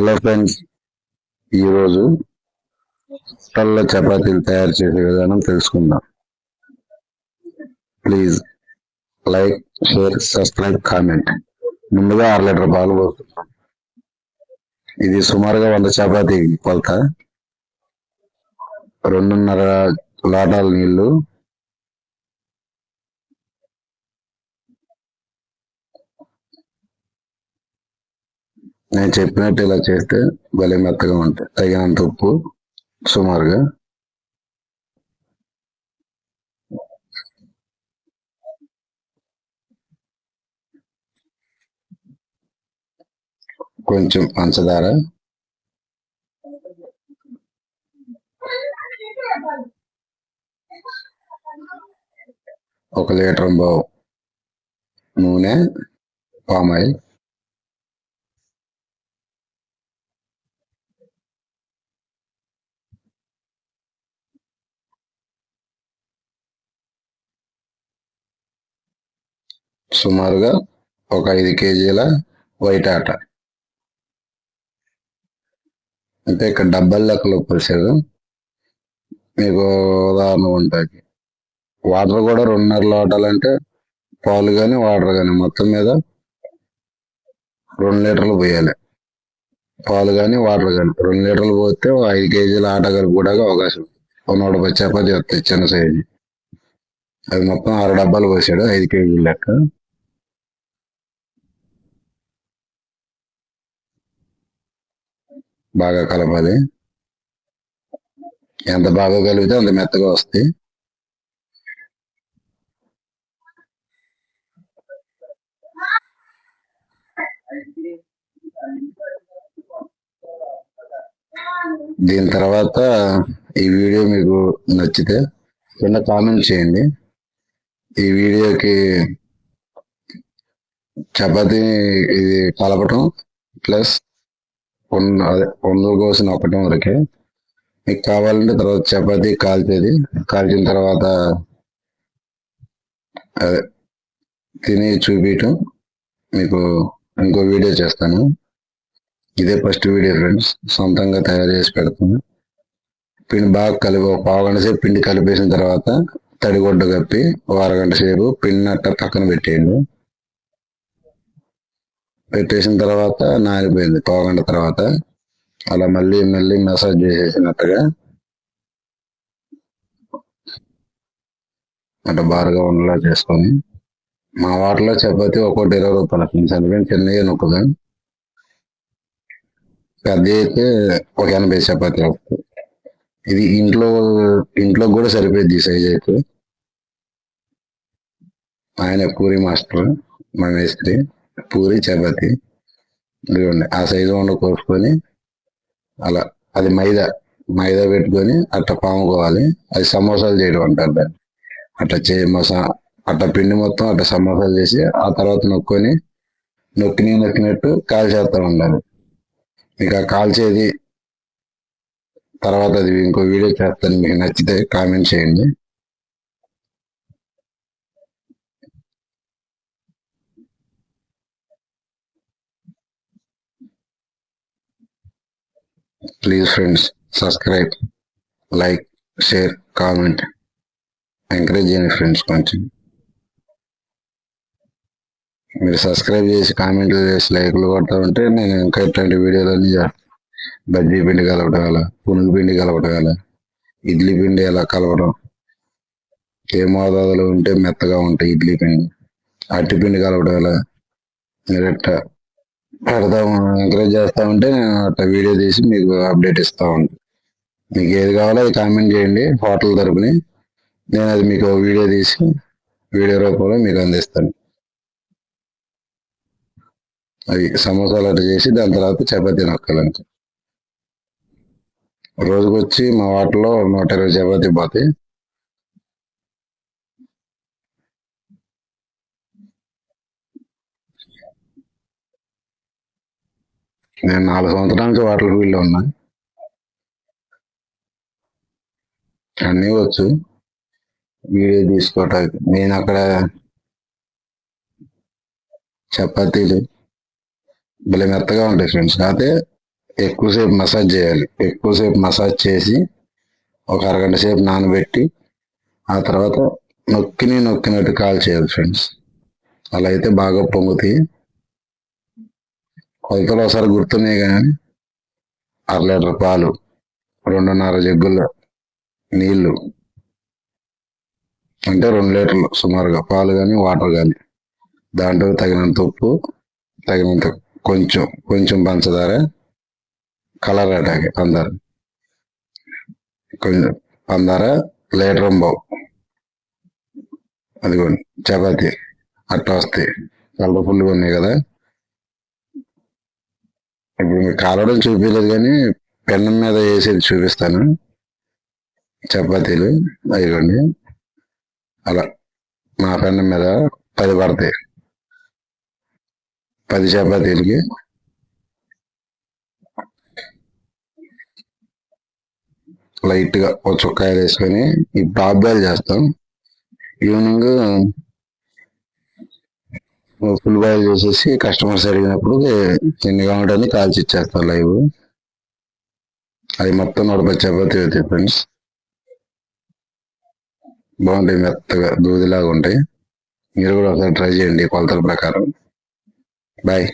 Hello friends ఈరోజు తెల్ల చపాతీలు తయారు చేసే విధానం తెలుసుకుందాం. Please like share subscribe comment ముందుగా ఆరు లీటర్ పాలు పోస్తున్నాం ఇది సుమారుగా వంద చపాతీ కొలత. రెండున్నర లోటాల నీళ్ళు నేను చెప్పినట్టు ఇలా చేస్తే భలే మెత్తగా ఉంటాయి తగినంత ఉప్పు సుమారుగా. కొంచెం పంచదార. ఒక లీటర్ బావు నూనె పామాయిల్. సుమారుగా ఒక ఐదు కేజీల వైట్ ఆట. అంటే ఇక్కడ డబ్బల్ లెక్కలో పోసారు మీకు ఉదాహరణ ఉంటుంది. వాటర్ కూడా రెండున్నర లోటాలంటే పాలు కానీ వాటర్ కానీ మొత్తం మీద రెండు లీటర్లు పోయాలి. పాలు కానీ వాటర్ కానీ రెండు లీటర్లు పోతే ఐదు కేజీల ఆట కలిపి కూడా అవకాశం ఒక నూట పది చపాతీ వస్తాయి చిన్న సైజు. అది మొత్తం ఆరు డబ్బాలు పోసాడు ఐదు కేజీల లెక్క. బాగా కలపాలి. ఎంత బాగా కలిపితే అంత మెత్తగా వస్తాయి. దీని తర్వాత ఈ వీడియో మీకు నచ్చితే కింద కామెంట్ చేయండి. ఈ వీడియోకి చపాతీ ఇది కలపటం ప్లస్ పొన్ను అదే పొన్ను కోసిన ఒకటం వరకే. మీకు కావాలంటే తర్వాత చపాతీ కాల్చేది. కాల్చిన తర్వాత అదే తిని చూపించటం మీకు ఇంకో వీడియో చేస్తాను. ఇదే ఫస్ట్ వీడియో ఫ్రెండ్స్. సొంతంగా తయారు చేసి పెడతాను పిండి బాగా కలిపి ఒక పావు గంట సేపు పిండి కలిపేసిన తర్వాత తడిగొడ్డ కప్పి ఒక అరగంట సేపు పిండి అట్ట పక్కన పెట్టేయండి. పెట్టేసిన తర్వాత నారిపోయింది పావుగంట తర్వాత. అలా మళ్ళీ మళ్ళీ మసాజ్ చేసేసినట్టుగా. అట్లా బారుగా ఉండలా చేసుకొని. మా వాటిలో చపాతి ఒక్కోటి ఇరవై రూపాయలు ఫ్రెండ్స్ చిన్నవి చిన్నగా నొక్కుదాం. పెద్ద అయితే ఒక ఎనభై చపాతీ వస్తుంది. ఇది ఇంట్లో ఇంట్లో కూడా సరిపోయింది ఈ సైజ్ అయితే. ఆయన పూరి మాస్టర్ మా మేస్త్రి. పూరి చపాతి ఇదిగోండి ఆ సైజు వండు కోసుకొని అలా అది మైదా మైదా పెట్టుకొని అట్ట పాముకోవాలి. అది సమోసాలు చేయడం అంటారు దాన్ని. అట్లా చే మసా అట్ట పిండి మొత్తం అట్ట సమోసాలు చేసి ఆ తర్వాత నొక్కొని నొక్కిని నొక్కినట్టు కాల్చేస్తా ఉండాలి ఇక కాల్చేది తర్వాత అది ఇంకో వీడియో చేస్తాను. మీకు నచ్చితే కామెంట్ చేయండి. Please friends subscribe like share comment encourage చేయండి ఫ్రెండ్స్ కొంచెం మీరు సబ్స్క్రైబ్ చేసి కామెంట్లు చేసి లైక్లు కొడతా ఉంటే నేను ఇంకా ఇట్లాంటి వీడియోలన్నీ చేస్తాను బజ్జీ పిండి కలపడం పునుగు పిండి కలపడం ఇడ్లీ పిండి ఎలా కలపడం ఏ మోతాదులో ఉంటే మెత్తగా ఉంటాయి ఇడ్లీ పిండి? అట్టి పిండి కలపడం ఎలా? పెడతాము ఎంకరేజ్ చేస్తా ఉంటే నేను అట్లా వీడియో తీసి మీకు అప్డేట్ ఇస్తా ఉంటాను మీకు ఏది కావాలో అది కామెంట్ చేయండి హోటల్ తరపుని. నేను అది మీకు వీడియో తీసి వీడియో రూపంలో మీకు అందిస్తాను. అవి సమోసాలు అట్లా చేసి దాని తర్వాత చపాతీ నొక్కాలంటే రోజుకొచ్చి మా వాటిలో నూట ఇరవై చపాతీ పోతాయి. నేను నాలుగు సంవత్సరానికి వాటర్ ఫీల్డ్లో ఉన్నా. అన్నీ వచ్చు. వీడియో తీసుకోవటానికి. నేను అక్కడ చపాతీలు భలే మెత్తగా ఉంటాయి ఫ్రెండ్స్. కాకపోతే ఎక్కువసేపు మసాజ్ చేయాలి. ఎక్కువసేపు మసాజ్ చేసి ఒక అరగంట సేపు నానబెట్టి ఆ తర్వాత నొక్కిని నొక్కినట్టు కాల్ చేయాలి ఫ్రెండ్స్. అలా అయితే బాగా పొంగుతాయి. కొలతలు ఒకసారి గుర్తున్నాయి కానీ అర లీటర్ పాలు రెండున్నర జగ్గుల నీళ్ళు అంటే రెండు లీటర్లు సుమారుగా పాలు కానీ వాటర్ కానీ దాంట్లో తగినంత ఉప్పు తగినంత కొంచెం కొంచెం పంచదార కలర్ అటాక్ పందార. కొంచెం పందార లీటర్ బావు అదిగోండి చపాతి అట్ట వస్తాయి. కలర్ఫుల్గా ఉన్నాయి కదా. ఇప్పుడు మీకు కాలవడం చూపించలేదు కానీ పెన్నం మీద వేసేది చూపిస్తాను. చపాతీలు అదిగోండి అలా మా పెన్నం మీద పది పడతాయి. పది చపాతీలకి. లైట్గా ఒక చుక్కాయలు వేసుకొని ఈ బాబ్బాయిలు చేస్తాం. ఈవినింగ్ ఫుల్ బాయిల్ చేసేసి కస్టమర్స్ అడిగినప్పుడు ఎన్ని కావాలంటే కాల్చి ఇచ్చేస్తారు లైవ్. అది మొత్తం నూట చపాతి అవుతాయి ఫ్రెండ్స్ బాగుంటాయి మెత్తగా దూదిలాగా ఉంటాయి. మీరు కూడా ఒకసారి ట్రై చేయండి కొలతల ప్రకారం. బాయ్